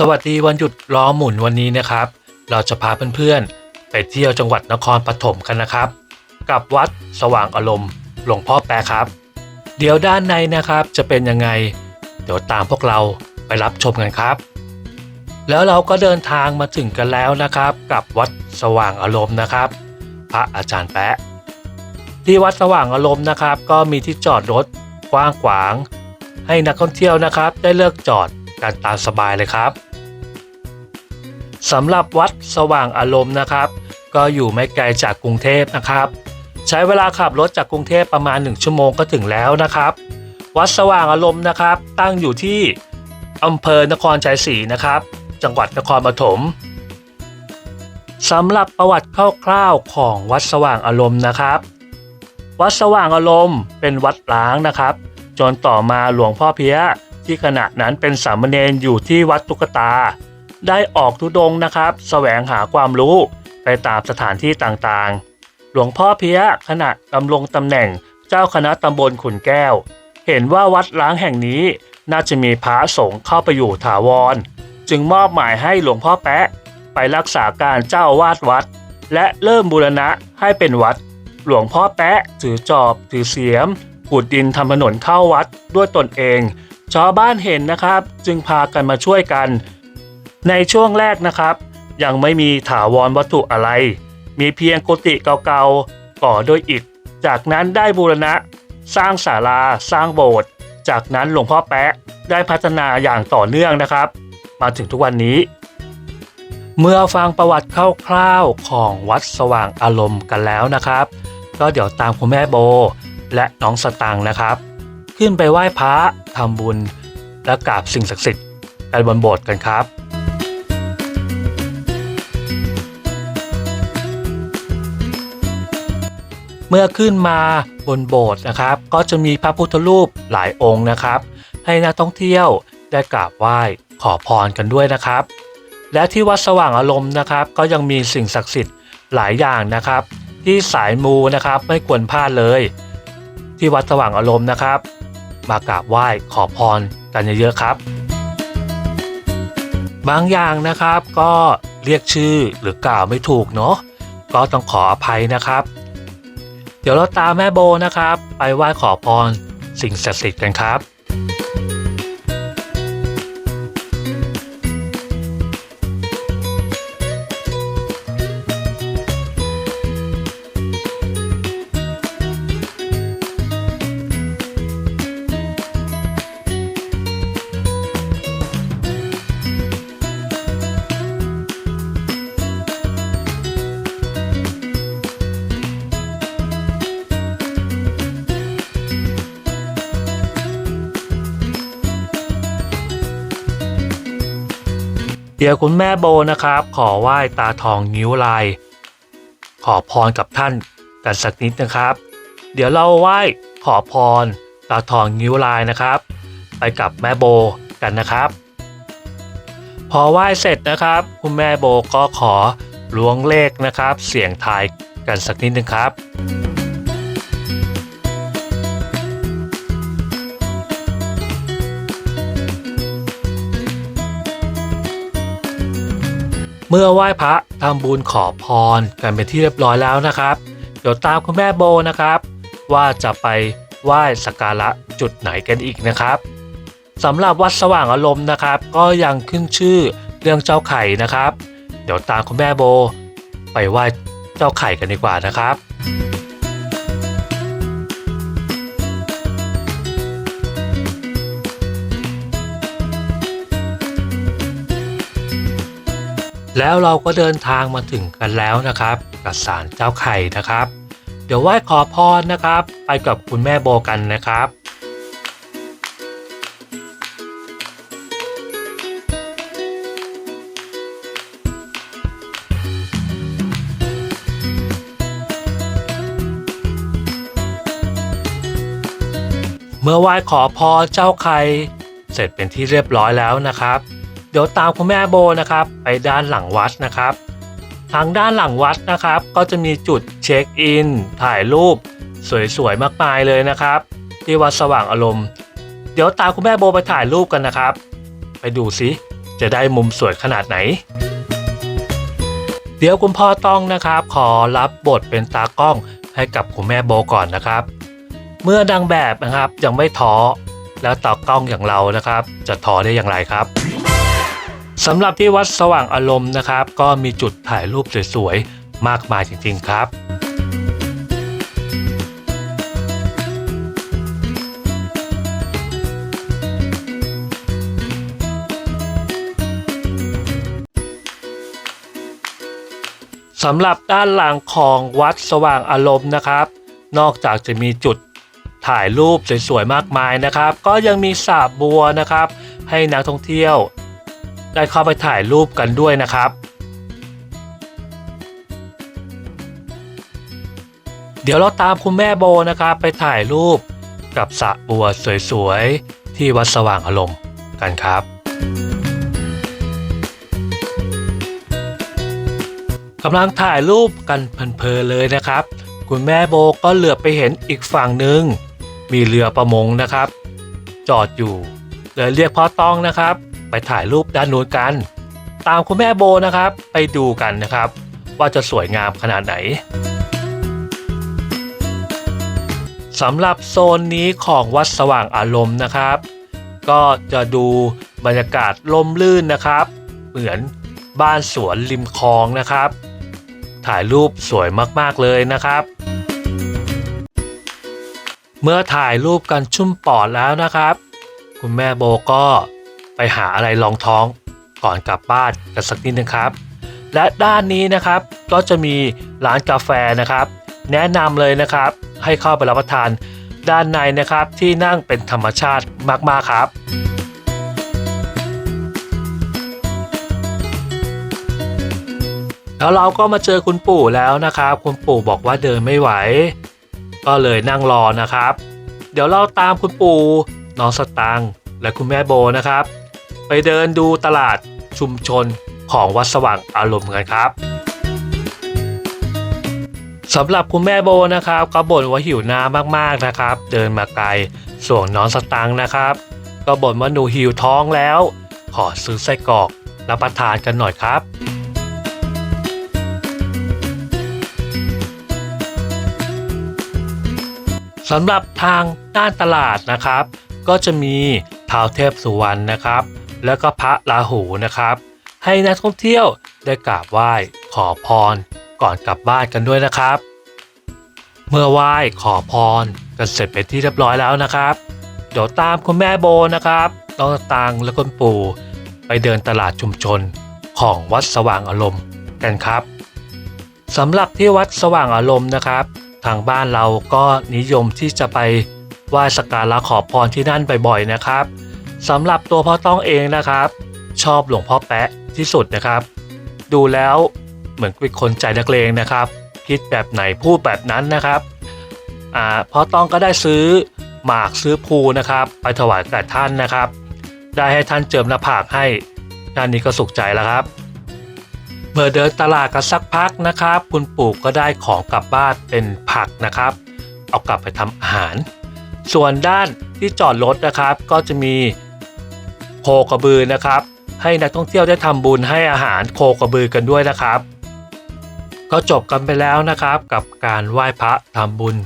สวัสดีวันหยุดล้อหมุนวันนี้นะครับ เราจะพาเพื่อนๆ ไปเที่ยวจังหวัดนครปฐมกันนะครับ กับวัดสว่างอารมณ์หลวงพ่อแปะครับ เดี๋ยวด้านในนะครับจะเป็นยังไง เดี๋ยวตามพวกเราไปรับชมกันครับ แล้วเราก็เดินทางมาถึงกันแล้วนะครับ กับวัดสว่างอารมณ์นะครับ พระอาจารย์แปะที่วัดสว่างอารมณ์นะครับ ก็มีที่จอดรถกว้างขวาง ให้นักท่องเที่ยวนะครับ ได้เลือกจอด กันตามสบายเลยครับสำหรับวัดสว่างอารมณ์นะครับ ก็อยู่ไม่ไกลจากกรุงเทพนะครับ ใช้เวลาขับรถจากกรุงเทพประมาณ 1 ชั่วโมงก็ถึงแล้วนะครับ วัดสว่างอารมณ์นะครับ ตั้งอยู่ที่อำเภอนครชัยศรีนะครับ จังหวัดนครปฐมสำหรับประวัติคร่าวๆของวัดสว่างอารมณ์นะครับ วัดสว่างอารมณ์เป็นวัดล้างนะครับ จนต่อมาหลวงพ่อเพีย ที่ขณะนั้นเป็นสามเณรอยู่ที่วัดตุกตา ได้ออกทุดงนะครับแสวงหาความรู้ไปตามสถานที่ต่างๆ หลวงพ่อเพียขณะดำรงตำแหน่งเจ้าคณะตำบลขุนแก้ว เห็นว่าวัดล้างแห่งนี้น่าจะมีพระสงฆ์เข้าไปอยู่ถาวร จึงมอบหมายให้หลวงพ่อแปะไปรักษาการเจ้าวาดวัด และเริ่มบูรณะให้เป็นวัด หลวงพ่อแปะถือจอบถือเสียมขุดดินทำถนนเข้าวัดด้วยตนเอง ชาวบ้านเห็นนะครับ จึงพากันมาช่วยกัน ในช่วงแรกนะครับ ยังไม่มีถาวรวัตถุอะไร มีเพียงกุฏิเก่าๆก่อด้วยอิฐ จากนั้นได้บูรณะ สร้างศาลาสร้างโบสถ์จากนั้นหลวงพ่อแปะได้พัฒนาอย่างต่อเนื่องนะครับ มาถึงทุกวันนี้ เมื่อฟังประวัติคร่าวๆของวัดสว่างอารมณ์กันแล้วนะครับ ก็เดี๋ยวตามคุณแม่โบ และน้องสตังนะครับ ขึ้นไปไหว้พระทำบุญ และกราบสิ่งศักดิ์สิทธิ์กันบนโบสถ์กันครับเมื่อขึ้นมาบนโบสถ์นะครับ ก็จะมีพระพุทธรูปหลายองค์นะครับ ให้นักท่องเที่ยวได้กราบไหว้ขอพรกันด้วยนะครับ และที่วัดสว่างอารมณ์นะครับ ก็ยังมีสิ่งศักดิ์สิทธิ์หลายอย่างนะครับ ที่สายมูนะครับไม่ควรพลาดเลย ที่วัดสว่างอารมณ์นะครับ มากราบไหว้ขอพรกันเยอะๆครับ บางอย่างนะครับก็เรียกชื่อหรือกล่าวไม่ถูกเนาะก็ต้องขออภัยนะครับ เดี๋ยวเราตามแม่โบนะครับ ไปไหว้ขอพรสิ่งศักดิ์สิทธิ์กันครับ เดี๋ยวคุณแม่โบนะครับ ขอไหว้ตาทองนิ้วลาย ขอพรกับท่านกันสักนิดนะครับ เดี๋ยวเราไหว้ขอพรตาทองนิ้วลายนะครับ ไปกับแม่โบกันนะครับ พอไหว้เสร็จนะครับ คุณแม่โบก็ขอล้วงเลขนะครับ เสียงทายกันสักนิดนึงครับ เมื่อไหว้พระทำบุญขอพรกันเป็นที่เรียบร้อยแล้วนะครับ เดี๋ยวตามคุณแม่โบนะครับ ว่าจะไปไหว้สักการะจุดไหนกันอีกนะครับสำหรับวัดสว่างอารมณ์นะครับ ก็ยังขึ้นชื่อเรื่องเจ้าไข่นะครับ เดี๋ยวตามคุณแม่โบ ไปไหว้เจ้าไข่กันดีกว่านะครับ แล้วเราก็เดินทางมาถึงกันแล้วนะครับกับศาลเจ้าไข่นะครับ เดี๋ยวไหว้ขอพรนะครับ ไปกับคุณแม่โบกันนะครับเมื่อไหว้ขอพรเจ้าไข่เสร็จเป็นที่เรียบร้อยแล้วนะครับ ดี๋ยวตามคุณแม่โบนะครับ ไปด้านหลังวัดนะครับ ทางด้านหลังวัดนะครับ ก็จะมีจุดเช็คอิน ถ่ายรูป สวยๆมากมายเลยนะครับ ที่วัดสว่างอารมณ์ เดี๋ยวตามคุณแม่โบไปถ่ายรูปกันนะครับ ไปดูสิจะได้มุมสวยขนาดไหน เดี๋ยวคุณพ่อต้องนะครับ ขอรับบทเป็นตากล้องให้กับคุณแม่โบก่อนนะครับ เมื่อนางแบบนะครับยังไม่ท้อแล้วตากล้องอย่างเรานะครับ จะท้อได้อย่างไรครับ สำหรับที่วัดสว่างอารมณ์นะครับ ก็มีจุดถ่ายรูปสวยๆ มากมายจริงๆครับสำหรับด้านหลังของวัดสว่างอารมณ์นะครับ นอกจากจะมีจุดถ่ายรูปสวยๆมากมายนะครับ ก็ยังมีสระบัวนะครับ ให้นักท่องเที่ยว ได้เข้าไปถ่ายรูปกันด้วยนะครับ เดี๋ยวเราตามคุณแม่โบนะครับ ไปถ่ายรูปกับสระบัวสวยๆ ที่วัดสว่างอารมณ์กันครับ กำลังถ่ายรูปกันเพลินๆเลยนะครับ คุณแม่โบก็เหลือบไปเห็นอีกฝั่งหนึ่งมีเรือประมงนะครับ จอดอยู่เลยเรียกพ่อต้องนะครับ ถ่ายรูปด้านนู้นกัน ตามคุณแม่โบนะครับ ไปดูกันนะครับ ว่าจะสวยงามขนาดไหนสำหรับโซนนี้ของวัดสว่างอารมณ์นะครับ ก็จะดูบรรยากาศล่มลื่นนะครับ เหมือนบ้านสวนริมคลองนะครับ ถ่ายรูปสวยมากๆเลยนะครับ เมื่อถ่ายรูปกันชุ่มปอดแล้วนะครับ คุณแม่โบก็ ไปหาอะไรรองท้องก่อนกลับบ้านกันสักนิดนึงครับ และด้านนี้นะครับก็จะมีร้านกาแฟนะครับ แนะนำเลยนะครับ ให้เข้าไปรับประทานด้านในนะครับที่นั่งเป็นธรรมชาติมาก ๆ ครับแล้วเราก็มาเจอคุณปู่แล้วนะครับ คุณปู่บอกว่าเดินไม่ไหว ก็เลยนั่งรอนะครับ เดี๋ยวเราตามคุณปู่น้องสตังและคุณแม่โบนะครับ ไปเดินดูตลาดชุมชนของวัดสว่างอารมณ์กันครับสำหรับคุณแม่โบนะครับก็บ่นว่าหิวน้ำมากๆนะครับ เดินมาไกลส่วนน้องสตังนะครับ ก็บ่นว่าหนูหิวท้องแล้ว ขอซื้อไส้กรอกรับประทานกันหน่อยครับสำหรับทางด้านตลาดนะครับ ก็จะมีท้าวเทพสุวรรณนะครับ แล้วก็พระราหูนะครับ ให้นักท่องเที่ยวได้กราบไหว้ขอพรก่อนกลับบ้านกันด้วยนะครับ เมื่อไหว้ขอพรกันเสร็จเป็นที่เรียบร้อยแล้วนะครับ เดี๋ยวตามคุณแม่โบนะครับน้องตังและคุณปู่ไปเดินตลาดชุมชนของวัดสว่างอารมณ์กันครับสำหรับที่วัดสว่างอารมณ์นะครับ ทางบ้านเราก็นิยมที่จะไปไหว้สักการะขอพรที่นั่นบ่อยๆนะครับ สำหรับตัวพ่อต้องเองนะครับ ชอบหลวงพ่อแปะที่สุดนะครับ ดูแล้วเหมือนเป็นคนใจนักเลงนะครับ คิดแบบไหนพูดแบบนั้นนะครับอ่าพ่อต้องก็ได้ซื้อหมากซื้อภูนะครับ ไปถวายแก่ท่านนะครับ ได้ให้ท่านเจิมหน้าผากให้ด้านนี้ก็สุขใจแล้วครับ เมื่อเดินตลาดกันสักพักนะครับ คุณปู่ก็ได้ของกลับบ้านเป็นผักนะครับ เอากลับไปทำอาหาร ส่วนด้านที่จอดรถนะครับ ก็จะมี โคกระบือนะครับ ให้นักท่องเที่ยวได้ทำบุญให้อาหารโคกระบือกันด้วยนะครับ ก็จบกันไปแล้วนะครับ กับการไหว้พระทำบุญ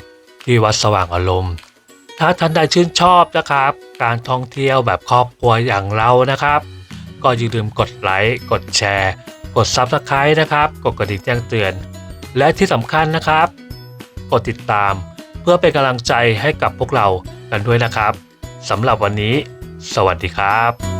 ที่วัดสว่างอารมณ์ ถ้าท่านใดชื่นชอบนะครับ การท่องเที่ยวแบบครอบครัวอย่างเรานะครับ ก็อย่าลืมกดไลค์กดแชร์ กด Subscribe นะครับ กดกระดิ่งแจ้งเตือน และที่สำคัญนะครับ กดติดตามเพื่อเป็นกำลังใจให้กับพวกเรากันด้วยนะครับสำหรับวันนี้ สวัสดีครับ